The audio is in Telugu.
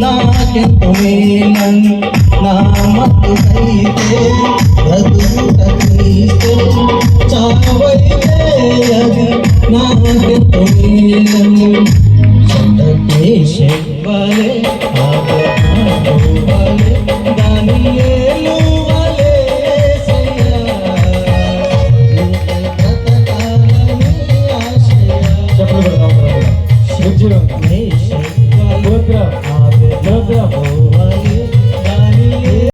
నాకెంతో మేలను నా మత్తు అయితే రఘుట క్రీస్తే చావైతే అది నాకెంతో మేలను Love at, look at.